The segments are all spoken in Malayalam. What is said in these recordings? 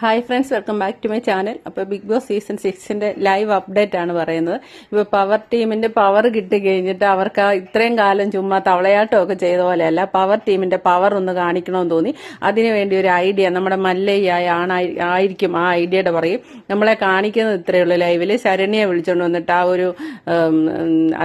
Hi friends welcome back to my channel അപ്പോൾ ബിഗ് ബോസ് സീസൺ സിക്സിന്റെ ലൈവ് അപ്ഡേറ്റ് ആണ് പറയുന്നത്. ഇപ്പോൾ പവർ ടീമിന്റെ പവർ കിട്ടി കഴിഞ്ഞിട്ട് അവർക്ക് ഇത്രയും കാലം ചുമ്മാ തവളയാട്ടമൊക്കെ ചെയ്ത പോലെയല്ല പവർ ടീമിന്റെ പവർ ഒന്ന് കാണിക്കണമെന്ന് തോന്നി. അതിനുവേണ്ടി ഒരു ഐഡിയ നമ്മുടെ മല്ലയ്യായ ആയിരിക്കും ആ ഐഡിയയുടെ പറയും നമ്മളെ കാണിക്കുന്നത് ഇത്രയേ ഉള്ളൂ ലൈവിൽ ശരണ്യെ വിളിച്ചുകൊണ്ട് വന്നിട്ട് ആ ഒരു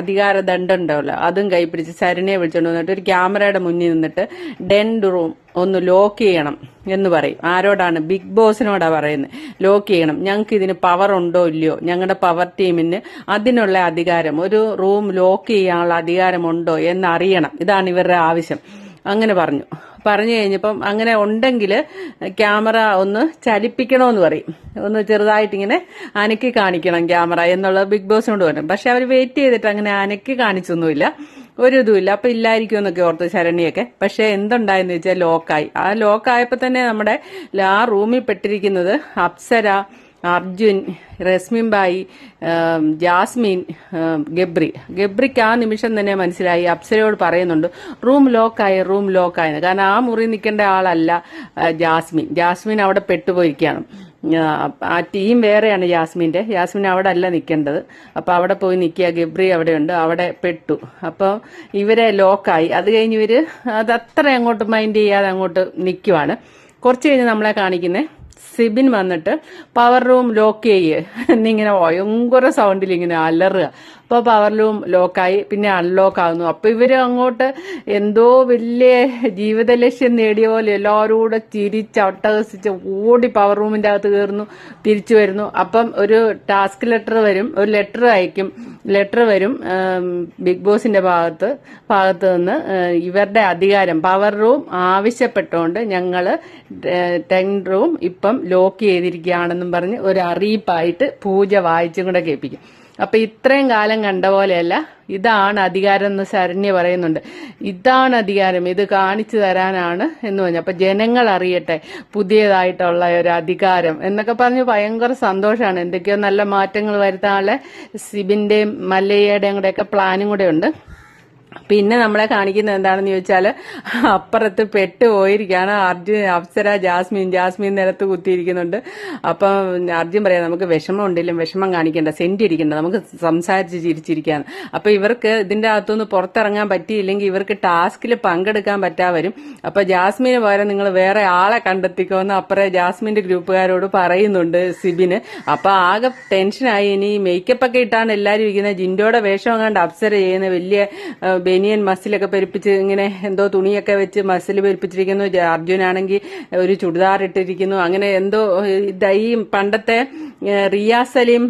അധികാര ദണ്ഡുണ്ടാവല്ലോ അതും കൈപ്പിടിച്ച് ശരണ്യെ വിളിച്ചുകൊണ്ട് വന്നിട്ട് ഒരു ക്യാമറയുടെ മുന്നിൽ നിന്നിട്ട് ഡെൻഡ് റൂം ഒന്ന് ലോക്ക് ചെയ്യണം എന്ന് പറയും. ആരോടാണ്? ബിഗ് ബോസിനോടാ പറയുന്നത്. ലോക്ക് ചെയ്യണം. ഞങ്ങൾക്ക് ഇതിന് പവർ ഉണ്ടോ ഇല്ലയോ? ഞങ്ങളുടെ പവർ ടീമിന് അതിനുള്ള അധികാരം ഒരു റൂം ലോക്ക് ചെയ്യാനുള്ള അധികാരമുണ്ടോ എന്നറിയണം ഇതാണ് ഇവരുടെ ആവശ്യം. അങ്ങനെ പറഞ്ഞു. പറഞ്ഞു കഴിഞ്ഞപ്പം അങ്ങനെ ഉണ്ടെങ്കിൽ ക്യാമറ ഒന്ന് ചലിപ്പിക്കണമെന്ന് പറയും. ഒന്ന് ചെറുതായിട്ടിങ്ങനെ അനക്കി കാണിക്കണം ക്യാമറ എന്നുള്ളത് ബിഗ് ബോസിനോട് പറഞ്ഞു. പക്ഷെ അവർ വെയിറ്റ് ചെയ്തിട്ട് അങ്ങനെ അനക്കി കാണിച്ചൊന്നുമില്ല. ഒരു ഇതുമില്ല അപ്പൊ ഇല്ലായിരിക്കും എന്നൊക്കെ ഓർത്ത് ശരണിയൊക്കെ. പക്ഷെ എന്തുണ്ടായെന്ന് വെച്ചാൽ ലോക്കായി. ആ ലോക്കായപ്പോ തന്നെ നമ്മുടെ ആ റൂമിൽ പെട്ടിരിക്കുന്നത് അപ്സര അർജുൻ റസ്മിൻബായി ജാസ്മിൻ ഗബ്രി. ഗബ്രിക്ക് ആ നിമിഷം തന്നെ മനസ്സിലായി. അപ്സരയോട് പറയുന്നുണ്ട് റൂം ലോക്കായി റൂം ലോക്കായെന്ന് കാരണം ആ മുറി നിൽക്കേണ്ട ആളല്ല ജാസ്മിൻ. ജാസ്മിൻ അവിടെ പെട്ടുപോയിരിക്കുകയാണ്. ആ, ടീം വേറെയാണ് യാസ്മിന്റെ. യാസ്മിൻ അവിടെ അല്ല നിൽക്കേണ്ടത് അപ്പൊ അവിടെ പോയി നിൽക്കുക ഗബ്രി അവിടെയുണ്ട്. അവിടെ പെട്ടു. അപ്പോൾ ഇവരെ ലോക്കായി. അത് കഴിഞ്ഞ് ഇവർ അത് അത്ര അങ്ങോട്ട് മൈൻഡ് ചെയ്യാതെ അങ്ങോട്ട് നിൽക്കുവാണ് കുറച്ച് കഴിഞ്ഞ് നമ്മളെ കാണിക്കുന്നത് സിബിൻ വന്നിട്ട് പവർ റൂം ലോക്ക് ചെയ്യേ. എന്നിങ്ങനെ ഭയങ്കര സൗണ്ടിൽ ഇങ്ങനെ അലറുക. അപ്പോൾ പവർ ലൂം ലോക്കായി പിന്നെ അൺലോക്ക് ആകുന്നു അപ്പോൾ ഇവർ അങ്ങോട്ട് എന്തോ വലിയ ജീവിത ലക്ഷ്യം നേടിയ പോലെ എല്ലാവരും കൂടെ ചിരിച്ച് ഒട്ടഹസിച്ച് ഓടി പവർ റൂമിന്റെ അകത്ത് കയറുന്നു തിരിച്ചു വരുന്നു. അപ്പം ഒരു ടാസ്ക് ലെറ്റർ വരും ഒരു ലെറ്റർ അയക്കും. ലെറ്റർ വരും ബിഗ് ബോസിന്റെ ഭാഗത്ത് ഭാഗത്ത് നിന്ന് ഇവരുടെ അധികാരം. പവർ റൂം ആവശ്യപ്പെട്ടുകൊണ്ട് ഞങ്ങൾ ടെൻ റൂം ഇപ്പം ലോക്ക് ചെയ്തിരിക്കുകയാണെന്നും പറഞ്ഞ് ഒരു അറിയിപ്പായിട്ട് പൂജ വായിച്ചും കൂടെ കേൾപ്പിക്കും. അപ്പൊ ഇത്രയും കാലം കണ്ട പോലെയല്ല ഇതാണ് അധികാരം എന്ന് ശരണ്യ പറയുന്നുണ്ട്. ഇതാണ് അധികാരം ഇത് കാണിച്ചു തരാനാണ് എന്ന് പറഞ്ഞു. അപ്പൊ ജനങ്ങൾ അറിയട്ടെ പുതിയതായിട്ടുള്ള ഒരു അധികാരം എന്നൊക്കെ പറഞ്ഞ് ഭയങ്കര സന്തോഷമാണ്. എന്തൊക്കെയോ നല്ല മാറ്റങ്ങൾ വരുത്താനുള്ള സിബിന്റെയും മല്ലയ്യയുടെയും കൂടെയൊക്കെ പ്ലാനും കൂടെ ഉണ്ട്. പിന്നെ നമ്മളെ കാണിക്കുന്നത് എന്താണെന്ന് ചോദിച്ചാൽ അപ്പുറത്ത് പെട്ട് പോയിരിക്കുകയാണ്. അർജുൻ അപ്സര ജാസ്മിൻ. ജാസ്മിൻ നിലത്ത് കുത്തിയിരിക്കുന്നുണ്ട്. അപ്പം അർജുൻ പറയാം നമുക്ക് വിഷമം ഉണ്ടെങ്കിലും വിഷമം കാണിക്കേണ്ട. സെന്റ് ഇരിക്കേണ്ട. നമുക്ക് സംസാരിച്ച് ചിരിച്ചിരിക്കാൻ അപ്പം ഇവർക്ക് ഇതിന്റെ അകത്തുനിന്ന് പുറത്തിറങ്ങാൻ പറ്റിയില്ലെങ്കിൽ ഇവർക്ക് ടാസ്കിൽ പങ്കെടുക്കാൻ പറ്റാ വരും. അപ്പം ജാസ്മിന് പകരം നിങ്ങൾ വേറെ ആളെ കണ്ടെത്തിക്കോന്ന് അപ്പുറം ജാസ്മിന്റെ ഗ്രൂപ്പുകാരോട് പറയുന്നുണ്ട് സിബിന്. അപ്പം ആകെ ടെൻഷനായി. ഇനി മേക്കപ്പ് ഒക്കെ ഇട്ടാണ് എല്ലാവരും ഇരിക്കുന്നത്. ജിൻഡോയുടെ വേഷം കണ്ട് അപ്സര ചെയ്യുന്ന വലിയ ബനിയൻ മസിലൊക്കെ പെരുപ്പിച്ച് ഇങ്ങനെ എന്തോ തുണിയൊക്കെ വെച്ച് മസിൽ പെരുപ്പിച്ചിരിക്കുന്നു. അർജുനാണെങ്കിൽ ഒരു ചുടിദാർ ഇട്ടിരിക്കുന്നു. അങ്ങനെ എന്തോ ഈ പണ്ടത്തെ റിയ സലീം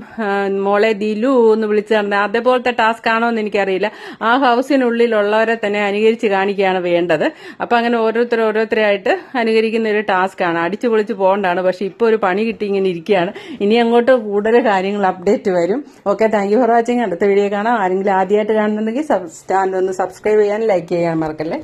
മോളെ ദിലു എന്ന് വിളിച്ചു നടന്ന അതേപോലത്തെ ടാസ്ക് ആണോ എന്ന് എനിക്കറിയില്ല. ആ ഹൗസിനുള്ളിലുള്ളവരെ തന്നെ അനുകരിച്ച് കാണിക്കുകയാണ് വേണ്ടത്. അപ്പൊ അങ്ങനെ ഓരോരുത്തർ ഓരോരുത്തരായിട്ട് അനുകരിക്കുന്ന ഒരു ടാസ്ക് ആണ്. അടിച്ചു പൊളിച്ച് പോകേണ്ടതാണ് പക്ഷെ ഇപ്പൊ ഒരു പണി കിട്ടി ഇങ്ങനെ ഇരിക്കുകയാണ്. ഇനി അങ്ങോട്ട് കൂടുതൽ കാര്യങ്ങൾ അപ്ഡേറ്റ് വരും. Okay thank you for watching. അടുത്ത വീഡിയോ കാണാം. ആരെങ്കിലും ആദ്യമായിട്ട് കാണുന്നുണ്ടെങ്കിൽ ചാനൽ ഒന്ന് സബ്സ്ക്രൈബ് ചെയ്യാൻ ലൈക്ക് ചെയ്യാൻ മറക്കല്ലേ?